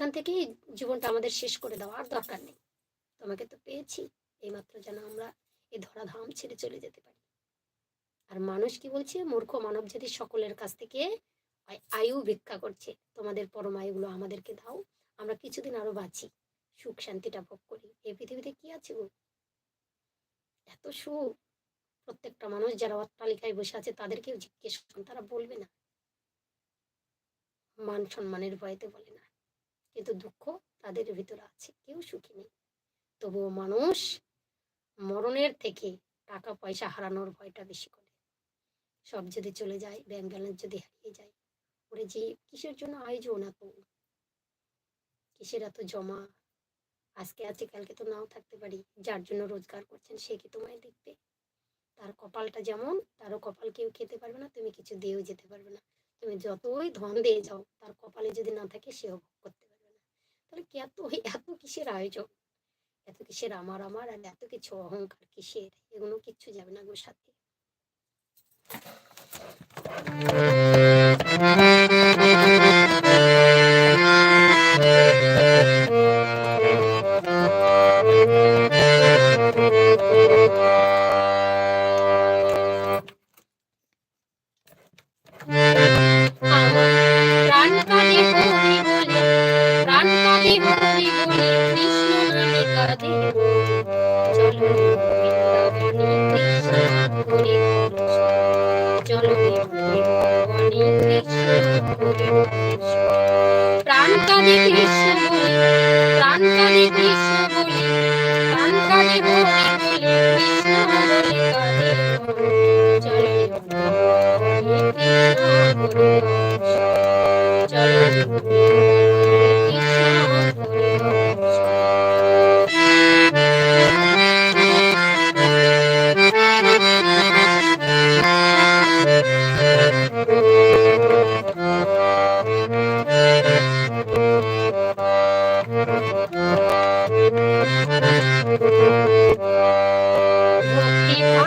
সেখান থেকেই জীবনটা আমাদের শেষ করে দেওয়া আর দরকার নেই। তোমাকে তো পেয়েছি, এইমাত্র যেন আমরা এই ধরাধাম ছেড়ে চলে যেতে পারি। আর মানুষ কি বলছে? মূর্খ মানব জাতি সকলের কাছ থেকে আয়ু ভিক্ষা করছে, তোমাদের পরম আয়ুগুলো আমাদেরকে দাও, আমরা কিছুদিন আরও বাঁচি। সুখ শান্তিটা ভোগ করি। এই পৃথিবীতে কি আছে গো? এত সুখ। প্রত্যেকটা মানুষ যারা অট্টালিকায় বসে আছে, তাদেরকেও জিজ্ঞেস করুন, তারা বলবে না। মান সম্মানের ভয়তে বলে না। কিন্তু দুঃখ তাদের ভিতরে আছে। কেউ সুখী নেই। তবুও মানুষ মরণের থেকে টাকা পয়সা হারানোর ভয়টা বেশি করে। সব যদি চলে যায় ব্যাংক ব্যালেন্স যদি হারিয়ে যায়, ওরে যে কিসের জন্য আয়োজন এত কিসের এত জমা? আজকে আছে, কালকে তো নাও থাকতে পারি। যার জন্য রোজগার করছেন, সে কি তোমায় দেখবে? তার কপালটা যেমন, তারও কপাল কেউ খেতে পারবে না, তুমি কিছু দিয়েও যেতে পারবে না। তুমি যতই ধন দিয়ে যাও, তার কপালে যদি না থাকে, সেও করতে তাহলে এত এত কিসের আয়োজন? এত কিসের আমার আমার আর এত কিছু অহংকার কিসের? এগুলো কিচ্ছু যাবে না গো সাথে। কাঁদে চলো বৃন্দাবনে কৃষ্ণ বলে কৃষ্ণ বলে।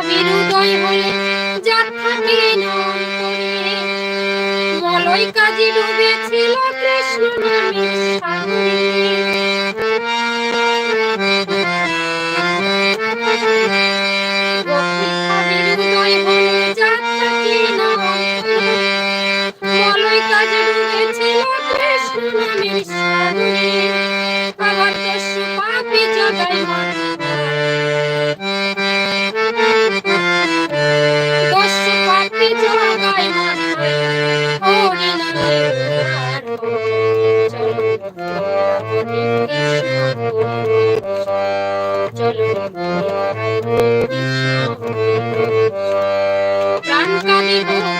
ভাবের উদয় হলে যার থাকে মলয় কাজে ডুবেছিল কৃষ্ণ নামের সাগরে ভক্তি প্রাণ